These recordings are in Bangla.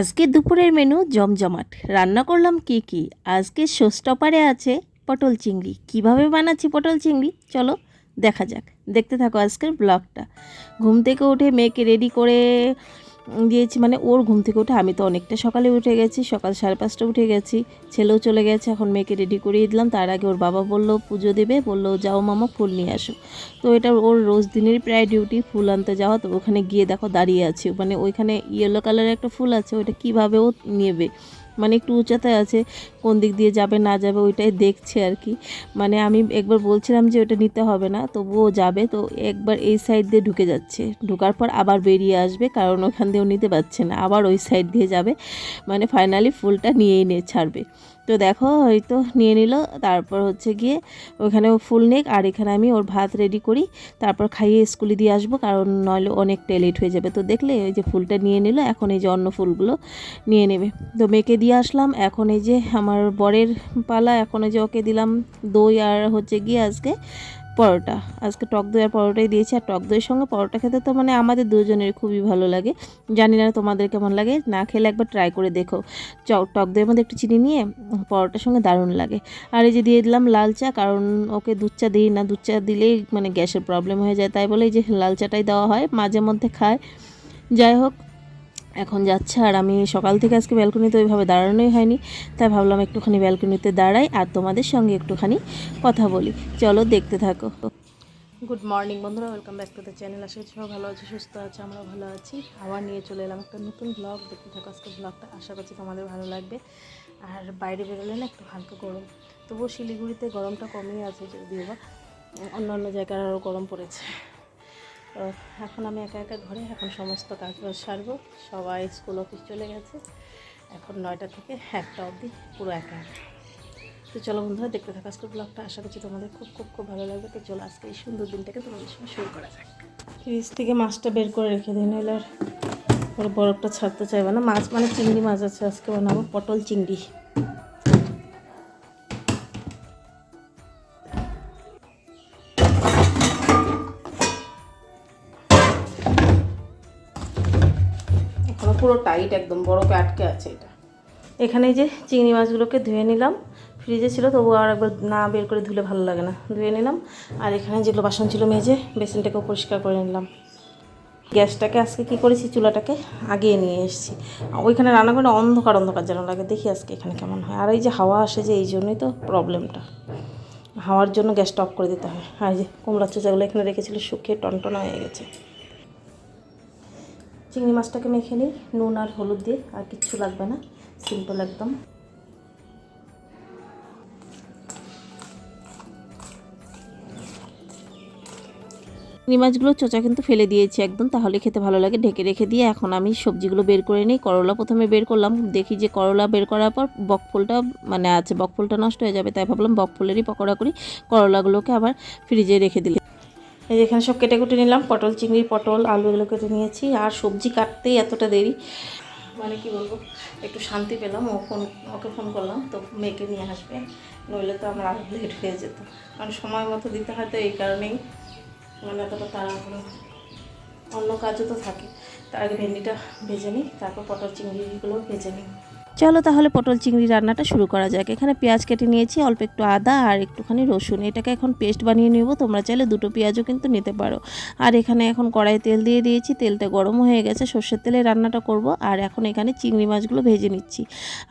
আজকে দুপুরের মেনু জমজমাট। রান্না করলাম কি কি? আজকে শোস্টপারে আছে পটল চিংড়ি। কীভাবে বানাচ্ছি পটল চিংড়ি? চলো দেখা যাক। দেখতে থাকো আজকের ব্লগটা ঘুম থেকে উঠে মেয়েকে রেডি করে দিয়েছি মানে ওর ঘুম থেকে উঠে আমি তো অনেকটা সকালে উঠে গেছি, সকাল সাড়ে পাঁচটা উঠে গেছি, ছেলেও চলে গেছে, এখন মেয়েকে রেডি করিয়ে দিলাম, তার আগে ওর বাবা বলল পুজো দেবে, বলল যাও মামা ফুল নিয়ে আসো। তো এটা ওর রোজ দিনের প্রায় ডিউটি ফুল আনতে যাওয়া, তো ওখানে গিয়ে দেখো দাঁড়িয়ে আছে মানে ওইখানে ইয়েলো কালারের একটা ফুল আছে, ওইটা কীভাবে ও নেবে? মানে একটু উঁচাতে আছে, কোন দিক দিয়ে যাবে, না যাবে, ওইটাই দেখছে আর কি। মানে আমি একবার বলছিলাম যে ওটা নিতে হবে না, তবুও যাবে। তো একবার এই সাইড দিয়ে ঢুকে যাচ্ছে। ঢোকার পর আবার বেরিয়ে আসবে, কারণ ওখান দিয়েও নিতে পারছে না। আবার ওই সাইড দিয়ে যাবে। মানে ফাইনালি ফুলটা নিয়েই নিয়ে ছাড়বে। তো দেখো হয়তো নিয়ে নিল, তারপর হচ্ছে গিয়ে ওখানে ও ফুল নেক, আর এখানে আমি ওর ভাত রেডি করি, তারপর খাইয়ে স্কুলে দিয়ে আসব, কারণ নইলে অনেকটা লেট হয়ে যাবে। তো দেখলে ওই যে ফুলটা নিয়ে নিল, এখন এই যে অন্য ফুলগুলো নিয়ে নেবে। তো মেয়েকে দিয়ে আসলাম, এখন এই যে আমার বরের পালা, এখন এই যে ওকে দিলাম দই আর হচ্ছে গিয়ে আজকে পরোটা। আজকে টক দই আর পরোটাই দিয়েছি। আর টক দইয়ের সঙ্গে পরোটা খেতে তো মানে আমাদের দুজনের খুবই ভালো লাগে। জানি না তোমাদের কেমন লাগে। না খেলে একবার ট্রাই করে দেখো। টক দইয়ের মধ্যে একটু চিনি নিয়ে পরোটার সঙ্গে দারুণ লাগে। আর এই যে দিয়ে দিলাম লাল চা, কারণ ওকে দুধ চা দিই না। দুধ চা দিলেই মানে গ্যাসের প্রবলেম হয়ে যায়। তাই বলে এই যে লাল চাটাই দেওয়া হয়, মাঝে মধ্যে খায়। যাই হোক এখন যাচ্ছে আর আমি সকাল থেকে আজকে ব্যালকনিতে ওইভাবে দাঁড়ানোই হয়নি, তাই ভাবলাম একটুখানি ব্যালকনিতে দাঁড়াই আর তোমাদের সঙ্গে একটুখানি কথা বলি। চলো দেখতে থাকো। গুড মর্নিং বন্ধুরা welcome back to the channel আশা করছি সবাই ভালো আছে, সুস্থ আছে আমরা ভালো আছি। আবার নিয়ে চলে এলাম একটা নতুন ব্লগ দেখতে থাকো আজকে ব্লগটা আশা করছি তোমাদের ভালো লাগবে। আর বাইরে বেরোলে না একটু হালকা গরম, তবুও শিলিগুড়িতে গরমটা কমই আছে যদিও বা। অন্য অন্য জায়গায় আরও গরম পড়েছে। তো এখন আমি একা একা ঘরে, এখন সমস্ত কাজ বাজ সারবো। সবাই স্কুল অফিস চলে গেছে। এখন নয়টা থেকে একটা অবধি পুরো একা একা। তো চলো বন্ধুরা, দেখতে থাকা আজকের ব্লগটা আশা করছি তোমাদের খুব খুব খুব ভালো লাগবে। তো চলো আজকে এই সুন্দর দিনটাকে তোমাদের সঙ্গে শুরু করা যাক। ফ্রিজ থেকে মাছটা বের করে রেখে দিই, নইলে আর বরফটা ছাড়তে চাইবে না। মাছ মানে চিংড়ি মাছ আছে আজকে বানাবো পটল চিংড়ি। পুরো টাইট একদম বরফে আটকে আছে এটা। এখানে যে চিংড়ি মাছগুলোকে ধুয়ে নিলাম। ফ্রিজে ছিল তবু আর একবার না বের করে ধুলে ভালো লাগে না। ধুয়ে নিলাম। আর এখানে যেগুলো বাসন ছিল মেজে, বেসিনটাকেও পরিষ্কার করে নিলাম। গ্যাসটাকে আজকে কি করেছি? চুলাটাকে আগিয়ে নিয়ে এসেছি। ওইখানে রান্না করে অন্ধকার অন্ধকার যেন লাগে। দেখি আজকে এখানে কেমন হয়। আর এই যে হাওয়া আসে যে, এই জন্যই তো প্রবলেমটা হাওয়ার জন্য গ্যাসটা অফ করে দিতে হয়। আর যে কুমড়ার চোচাগুলো এখানে রেখেছিল, শুকিয়ে টনটনা হয়ে গেছে। চিংড়ি মাছটাকে মেখে নিই, নুন আর হলুদ দিয়ে, আর কিচ্ছু লাগবে না সিম্পল একদম। চিংড়ি মাছগুলো চোচা কিন্তু ফেলে দিয়েছি একদম, তাহলে খেতে ভালো লাগে। ঢেকে রেখে দিয়ে এখন আমি সবজিগুলো বের করে নিই, করলা প্রথমে বের করলাম। দেখি যে করলা বের করার পর বকফুলটা মানে আছে বকফুলটা নষ্ট হয়ে যাবে, তাই ভাবলাম বকফুলেরই পকোড়া করি। করলাগুলোকে আবার ফ্রিজে রেখে দিলাম। এই যে এখানে সব কেটে কুটে নিলাম, পটল, চিংড়ি, পটল, আলু এগুলো কেটে নিয়েছি, আর সবজি কাটতেই এতটা দেরি। মানে কি বলব, একটু শান্তি পেলাম, ও ফোন, ওকে ফোন করলাম, তো মেয়েকে নিয়ে আসবে, নইলে তো আমার আরও লেট হয়ে যেত। কারণ সময় মতো দিতে হয় তো এই কারণেই মানে এতটা তাড়াহুড়ো। অন্য কাজও তো থাকে, তার আগে ভেন্ডিটা ভেজে নিই, তারপর পটল, চিংড়িগুলো ভেজে নিই। চলো তাহলে পটল চিংড়ি রান্নাটা শুরু করা যাক। এখানে পেঁয়াজ কেটে নিয়েছি, অল্প একটু আদা আর একটুখানি রসুন। এটাকে এখন পেস্ট বানিয়ে নেব, তোমরা চাইলে দুটো পেঁয়াজও কিন্তু নিতে পারো। আর এখানে এখন কড়াই তেল দিয়ে দিয়েছি, তেলটা গরম হয়ে গেছে, সর্ষের তেলে রান্নাটা করব। আর এখন এখানে চিংড়ি মাছগুলো ভেজে নিচ্ছি।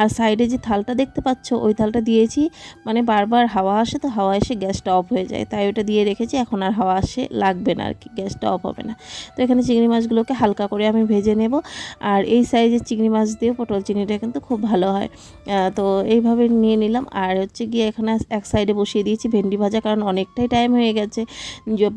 আর সাইডে যে থালটা দেখতে পাচ্ছ, ওই থালটা দিয়েছি মানে বারবার হাওয়া আসে তো হাওয়া এসে গ্যাসটা অফ হয়ে যায়। তাই ওটা দিয়ে রেখেছি, এখন আর হাওয়া আসে, লাগবে না আর কি, গ্যাসটা অফ হবে না। তো এখানে চিংড়ি মাছগুলোকে হালকা করে আমি ভেজে নেব। আর এই সাইজের চিংড়ি মাছ দিয়ে পটল চিংড়িটা কিন্তু খুব ভালো হয়। তো এইভাবে নিয়ে নিলাম। আর হচ্ছে গিয়ে এখানে এক সাইডে বসিয়ে দিয়েছি ভেন্ডি ভাজা, কারণ অনেকটাই টাইম হয়ে গেছে।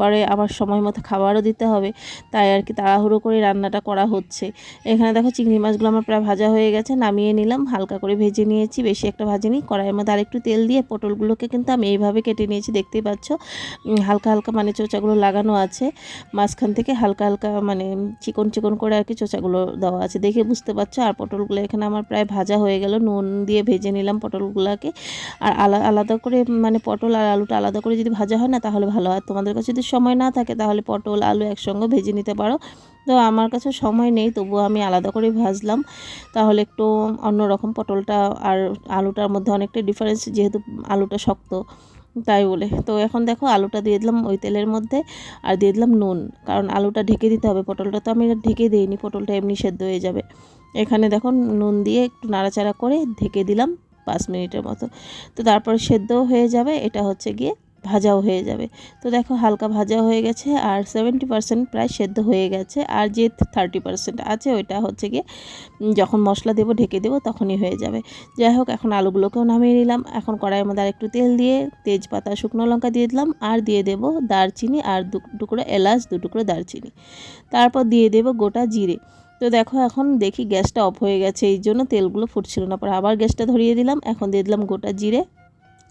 পরে আবার সময় মতো খাবারও দিতে হবে। তাই আর কি তাড়াহুড়ো করে রান্নাটা করা হচ্ছে। এখানে দেখো চিংড়ি মাছগুলো আমার প্রায় ভাজা হয়ে গেছে। নামিয়ে নিলাম, হালকা করে ভেজে নিয়েছি। বেশি একটা ভাজিনি কড়াইয়ের মধ্যে আরেকটু তেল দিয়ে পটলগুলোকে কিন্তু আমি এইভাবে কেটে নিয়েছি, দেখতেই পাচ্ছ। হালকা হালকা মানে চোচাগুলো লাগানো আছে। মাঝখান থেকে হালকা হালকা মানে চিকন চিকন করে আর কি চোচাগুলো দেওয়া আছে। দেখে বুঝতে পারছ। আর পটলগুলো এখানে আমার প্রায় ভাজা হয়ে গেল, নুন দিয়ে ভেজে নিলাম পটলগুলোকে। আর আলা- আলাদা করে মানে পটল আর আলুটা আলাদা করে যদি ভাজা হয় না, তাহলে ভালো হয়। তোমাদের কাছে যদি সময় না থাকে, তাহলে পটল, আলু একসঙ্গে ভেজে নিতে পারো। তো আমার কাছে সময় নেই, তবুও আমি আলাদা করে ভাজলাম। তাহলে একটু অন্যরকম পটলটা আর আলুটার মধ্যে অনেকটা ডিফারেন্স যেহেতু আলুটা শক্ত, তাই বলে। তো এখন দেখো, আলুটা দিয়ে দিলাম ওই তেলের মধ্যে, আর দিয়ে দিলাম নুন। কারণ আলুটা ঢেকে দিতে হবে, পটলটা তো আমি ঢেকে দিইনি, পটলটা এমনি সেদ্ধ হয়ে যাবে। এখানে দেখো নুন দিয়ে একটু নাড়াচাড়া করে ঢেকে দিলাম পাঁচ মিনিটের মতো। তো তারপরে সেদ্ধও হয়ে যাবে, এটা হচ্ছে গিয়ে ভাজাও হয়ে যাবে। তো দেখো হালকা ভাজা হয়ে গেছে আর সেভেন্টি পার্সেন্ট প্রায় সেদ্ধ হয়ে গেছে আর যে থার্টি পার্সেন্ট আছে ওইটা হচ্ছে গিয়ে যখন মশলা দেবো ঢেকে দেবো তখনই হয়ে যাবে। যাই হোক, এখন আলুগুলোকেও নামিয়ে নিলাম। এখন কড়াইয়ের মধ্যে আর একটু তেল দিয়ে তেজপাতা, শুকনো লঙ্কা দিয়ে দিলাম আর দিয়ে দেবো দারচিনি আর দু টুকরো এলাচ, দু টুকরো দারচিনি। তারপর দিয়ে দেবো গোটা জিরে। তো দেখো এখন দেখি গ্যাসটা অফ হয়ে গেছে, এই জন্য তেলগুলো ফুটছিল না। পর আবার গ্যাসটা ধরিয়ে দিলাম, এখন দিয়ে দিলাম গোটা জিরে,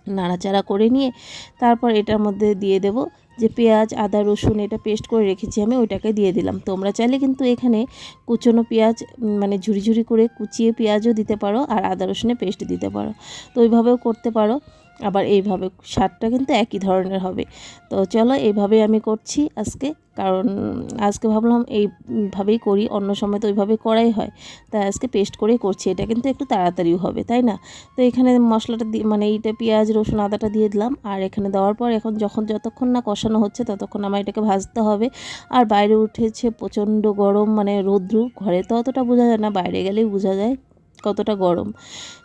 নাড়াচাড়া করে নিয়ে তারপর এটার মধ্যে দিয়ে দেব যে পেঁয়াজ, আদা, রসুন এটা পেস্ট করে রেখেছি আমি, ওইটাকে দিয়ে দিলাম। তোমরা চাইলে কিন্তু এখানে কুচনো পেঁয়াজ মানে ঝুরি ঝুরি করে কুচিয়ে পেঁয়াজও দিতে পারো আর আদা রসুনের পেস্ট দিতে পারো। তো ওইভাবেও করতে পারো। আবার এইভাবে স্বাদটা কিন্তু একই ধরনের হবে। তো চলো এইভাবে আমি করছি আজকে, কারণ আজকে ভাবলাম এইভাবেই করি, অন্য সময় তো ওইভাবে করাই হয়। তাই আজকে পেস্ট করেই করছি, এটা কিন্তু একটু তাড়াতাড়িও হবে, তাই না? তো এখানে মশলাটা দিয়ে মানে এইটা পেঁয়াজ, রসুন, আদাটা দিয়ে দিলাম, আর এখানে দেওয়ার পর এখন যখন যতক্ষণ না কষানো হচ্ছে ততক্ষণ আমার এটাকে ভাজতে হবে। আর বাইরে উঠেছে প্রচণ্ড গরম মানে রৌদ্রু, ঘরে তো অতটা বোঝা যায় না, বাইরে গেলেই বোঝা যায় কতটা গরম।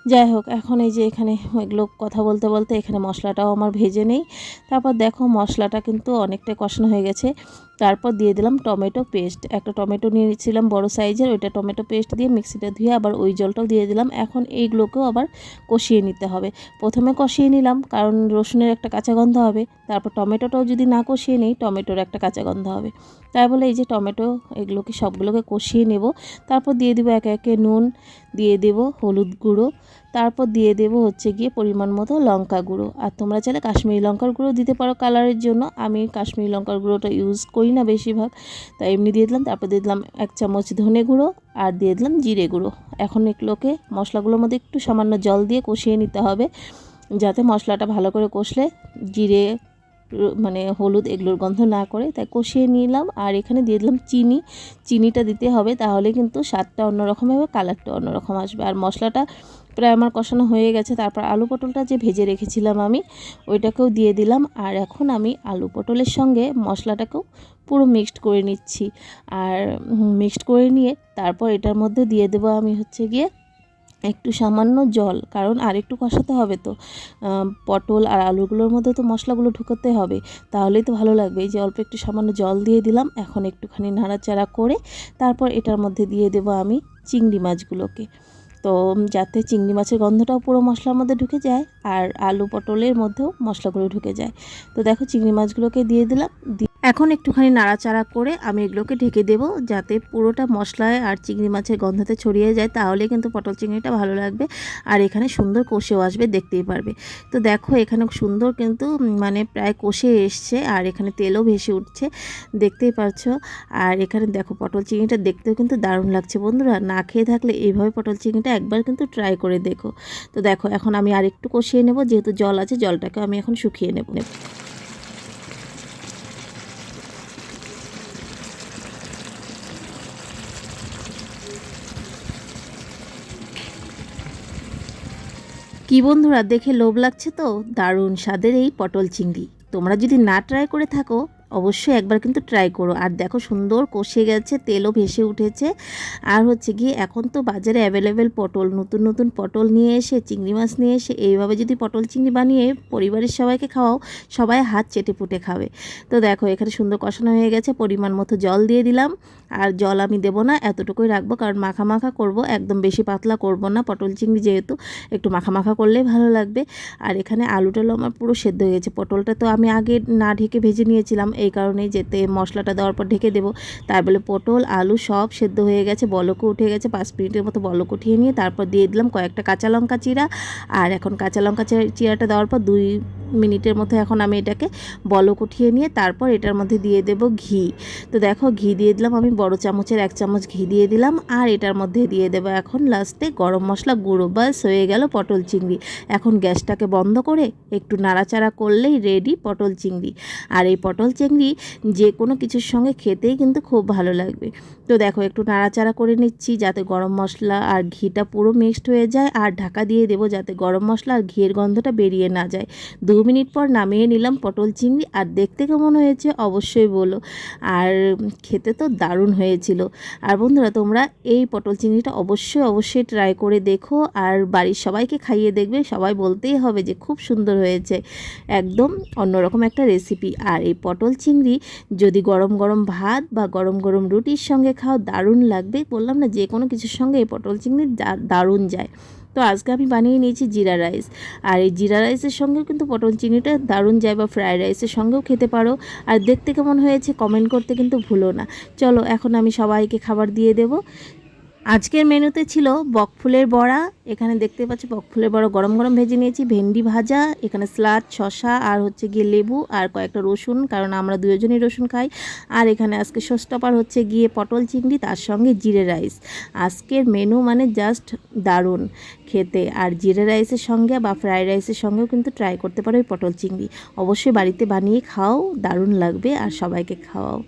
যাই হোক, এখন এই যে এখানে এগুলো কথা বলতে বলতে এখানে মশলাটাও আমার ভেজে নেই। তারপর দেখো মশলাটা কিন্তু অনেকটা কষানো হয়ে গেছে। তারপর দিয়ে দিলাম টমেটো পেস্ট। একটা টমেটো নিয়েছিলাম বড় সাইজের, ওইটা টমেটো পেস্ট দিয়ে মিক্সিটা ধুয়ে আবার ওই জলটাও দিয়ে দিলাম। এখন এইগুলোকেও আবার কষিয়ে নিতে হবে। প্রথমে কষিয়ে নিলাম, কারণ রসুনের একটা কাঁচা গন্ধ হবে। তারপর টমেটোটাও যদি না কষিয়ে নিই, টমেটোর একটা কাঁচা গন্ধ হবে। তাই বলে এই যে টমেটো, এগুলোকে সবগুলোকে কষিয়ে নেব। তারপর দিয়ে দেবো একে একে নুন, দিয়ে দেব হলুদ গুঁড়ো। তারপর দিয়ে দেব হচ্ছে গিয়ে পরিমাণ মতো লঙ্কা গুঁড়ো। আর তোমরা চাইলে কাশ্মীরি লঙ্কার গুঁড়ো দিতে পারো কালারের জন্য। আমি কাশ্মীরি লঙ্কার গুঁড়োটা ইউজ করি না বেশিরভাগ। তাই এমনি দিয়ে দিলাম, তারপর দিয়ে দিলাম এক চামচ ধনে গুঁড়ো আর দিয়ে দিলাম জিরে গুঁড়ো। এখন এগুলোকে মশলাগুলোর মধ্যে একটু সামান্য জল দিয়ে কষিয়ে নিতে হবে, যাতে মশলাটা ভালো করে কষলে জিরে মানে হলুদ এগুলোর গন্ধ না করে, তাই কষিয়ে নিলাম। আর এখানে দিয়ে দিলাম চিনি। চিনিটা দিতে হবে, তাহলে কিন্তু স্বাদটা অন্যরকম হবে, কালারটা অন্যরকম আসবে। আর মশলাটা প্রায় আমার কষানো হয়ে গেছে, তারপর আলু পটলটা যে ভেজে রেখেছিলাম আমি, ওইটাকেও দিয়ে দিলাম। আর এখন আমি আলু পটলের সঙ্গে মশলাটাকেও পুরো মিক্সড করে নিচ্ছি। আর মিক্সড করে নিয়ে তারপর এটার মধ্যে দিয়ে দেবো আমি হচ্ছে গিয়ে একটু সামান্য জল, কারণ আর একটু কষাতে হবে তো। পটল আর আলুগুলোর মধ্যে তো মশলাগুলো ঢুকাতে হবে, তাহলেই তো ভালো লাগবে। এই যে অল্প একটু সামান্য জল দিয়ে দিলাম, এখন একটুখানি নাড়াচাড়া করে তারপর এটার মধ্যে দিয়ে দেবো আমি চিংড়ি মাছগুলোকে। তো যাতে চিংড়ি মাছের গন্ধটাও পুরো মশলার মধ্যে ঢুকে যায়, আর আলু পটলের মধ্যেও মশলাগুলো ঢুকে যায়। তো দেখো, চিংড়ি মাছগুলোকে দিয়ে দিলাম এখন একটুখানি নাড়াচাড়া করে আমি এগুলোকে ঢেকে দেবো যাতে পুরোটা মশলায় আর চিংড়ি মাছের গন্ধতে ছড়িয়ে যায়, তাহলে কিন্তু পটল চিংড়িটা ভালো লাগবে আর এখানে সুন্দর কষেও আসবে, দেখতেই পারবে। তো দেখো এখানে সুন্দর কিন্তু মানে প্রায় কষে এসছে আর এখানে তেলও ভেসে উঠছে, দেখতেই পারছ। আর এখানে দেখো পটল চিংড়িটা দেখতেও কিন্তু দারুণ লাগছে বন্ধুরা, না খেয়ে থাকলে এইভাবে পটল চিংড়িটা একবার কিন্তু ট্রাই করে দেখো। তো দেখো এখন আমি আর একটু কষিয়ে নেব, যেহেতু জল আছে জলটাকে আমি এখন শুকিয়ে নেব। কি বন্ধুরা, দেখে লোভ লাগছে তো? দারুণ স্বাদের এই পটল চিংড়ি। তোমরা যদি না ট্রাই করে থাকো, অবশ্যই একবার কিন্তু ট্রাই করো। আর দেখো সুন্দর কষে গেছে, তেলও ভেসে উঠেছে। আর হচ্ছে গিয়ে এখন তো বাজারে অ্যাভেলেবেল পটল, নতুন নতুন পটল নিয়ে এসে, চিংড়ি মাছ নিয়ে এসে, এইভাবে যদি পটল চিংড়ি বানিয়ে পরিবারের সবাইকে খাওয়াও, সবাই হাত চেটে পুটে খাবে। তো দেখো এখানে সুন্দর কষানো হয়ে গেছে, পরিমাণ মতো জল দিয়ে দিলাম। আর জল আমি দেবো না, এতটুকুই রাখব। কারণ মাখা মাখা করব, একদম বেশি পাতলা করব না। পটল চিংড়ি যেহেতু, একটু মাখা মাখা করলেই ভালো লাগবে। আর এখানে আলু টালু আমার পুরো সেদ্ধ হয়ে গেছে। পটলটা তো আমি আগে না ঢেকে ভেজে নিয়েছিলাম, এই কারণেই যেতে মশলাটা দেওয়ার পর ঢেকে দেবো। তার বলে পটল, আলু সব সেদ্ধ হয়ে গেছে, বলকও উঠে গেছে, পাঁচ মিনিটের মতো বলক উঠিয়ে নিয়ে তারপর দিয়ে দিলাম কয়েকটা কাঁচা লঙ্কা চিরা আর এখন কাঁচা লঙ্কা চিরাটা দেওয়ার পর দুই মিনিটের মধ্যে এখন আমি এটাকে বলক উঠিয়ে নিয়ে তারপর এটার মধ্যে দিয়ে দেব ঘি। তো দেখো, ঘি দিয়ে দিলাম আমি বড় চামচের এক চামচ ঘি দিয়ে দিলাম, আর এটার মধ্যে দিয়ে দেবো এখন লাস্টে গরম মশলা গুঁড়ো বাস হয়ে গেল পটল চিংড়ি। এখন গ্যাসটাকে বন্ধ করে একটু নাড়াচাড়া করলেই রেডি পটল চিংড়ি। আর এই পটল চিংড়ি যে কোনো কিছুর সঙ্গে খেতেই কিন্তু খুব ভালো লাগবে। তো দেখো, একটু নাড়াচাড়া করে নিচ্ছি যাতে গরম মশলা আর ঘিটা পুরো মিক্সড হয়ে যায় আর ঢাকা দিয়ে দেবো যাতে গরম মশলা আর ঘিয়ের গন্ধটা বেরিয়ে না যায়। দু মিনিট পর নামিয়ে নিলাম পটল চিংড়ি আর দেখতে কেমন হয়েছে অবশ্যই বলো। আর খেতে তো দারুণ হয়েছিল। আর বন্ধুরা, তোমরা এই পটল চিংড়িটা অবশ্যই অবশ্যই ট্রাই করে দেখো আর বাড়ির সবাইকে খাইয়ে দেখবে। সবাই বলতেই হবে যে খুব সুন্দর হয়েছে। একদম অন্যরকম একটা রেসিপি আর এই পটল চিংড়ি যদি গরম গরম ভাত বা গরম গরম রুটির সঙ্গে খাও দারুণ লাগবে, বললাম না যে কোনো কিছুর সঙ্গে এই পটল চিংড়ি দারুণ যায়। তো আজকে আমি বানিয়ে নিয়েছি জিরা রাইস। আর এই জিরা রাইসের সঙ্গেও কিন্তু পটল চিংড়িটা দারুণ যায় বা ফ্রায়েড রাইসের সঙ্গেও খেতে পারো। আর দেখতে কেমন হয়েছে কমেন্ট করতে কিন্তু ভুলো না। চলো, এখন আমি সবাইকে খাবার দিয়ে দেব। আজকের মেনুতে ছিল বকফুলের বড়া এখানে দেখতে পাচ্ছি বকফুলের বড় গরম গরম ভেজে নিয়েছি, ভেন্ডি ভাজা, এখানে স্লাদ শশা আর হচ্ছে গিয়ে লেবু আর কয়েকটা রসুন, কারণ আমরা দুজনই রসুন খাই। আর এখানে আজকে ষষ্ঠবার হচ্ছে গিয়ে পটল চিংড়ি, তার সঙ্গে জিরে রাইস। আজকের মেনু মানে জাস্ট দারুণ খেতে। আর জিরে রাইসের সঙ্গে বা ফ্রাইড রাইসের সঙ্গেও কিন্তু ট্রাই করতে পারো ওই পটল চিংড়ি। অবশ্যই বাড়িতে বানিয়ে খাও, দারুণ লাগবে আর সবাইকে খাওয়াও।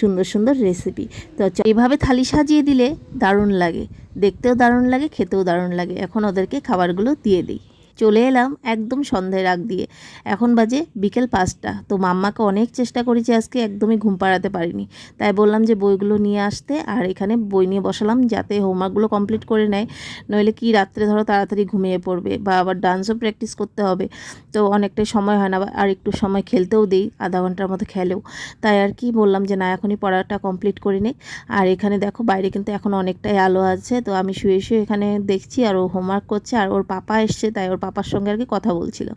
সুন্দর সুন্দর রেসিপি তো এভাবে থালি সাজিয়ে দিলে দারুণ লাগে। দেখতেও দারুণ লাগে খেতেও দারুণ লাগে। এখন ওদেরকে খাবারগুলো দিয়ে দিই। চলে এলাম একদম সন্ধ্যের আগ দিয়ে। এখন বাজে বিকেল পাঁচটা। তো মাম্মাকে অনেক চেষ্টা করেছি আজকে একদমই ঘুম পাড়াতে পারিনি। তাই বললাম যে বইগুলো নিয়ে আসতে আর এখানে বই নিয়ে বসালাম যাতে হোমওয়ার্কগুলো কমপ্লিট করে নেয়। নইলে কি রাত্রে ধরো তাড়াতাড়ি ঘুমিয়ে পড়বে বা আবার ডান্সও প্র্যাকটিস করতে হবে। তো অনেকটাই সময় হয় না আর একটু সময় খেলতেও দিই, আধা ঘণ্টার মতো খেলেও। তাই আর কি বললাম যে না, এখনই পড়াটা কমপ্লিট করে নে আর এখানে দেখো বাইরে কিন্তু এখন অনেকটাই আলো আছে। তো আমি শুয়ে শুয়ে এখানে দেখছি আর ও হোমওয়ার্ক করছে আর ওর পাপা এসছে, তাই ওর পাপার সঙ্গে আর কি কথা বলছিল।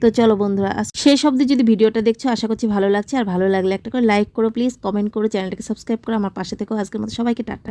তো চলো বন্ধুরা সেই শেষ অবধি যদি ভিডিওটা দেখছ, আশা করছি ভালো লাগছে। আর ভালো লাগলে একটা করে লাইক করো প্লিজ কমেন্ট করো, চ্যানেলটাকে সাবস্ক্রাইব করো। আমার পাশে থেকেও আজকের মতো সবাইকে টাটা।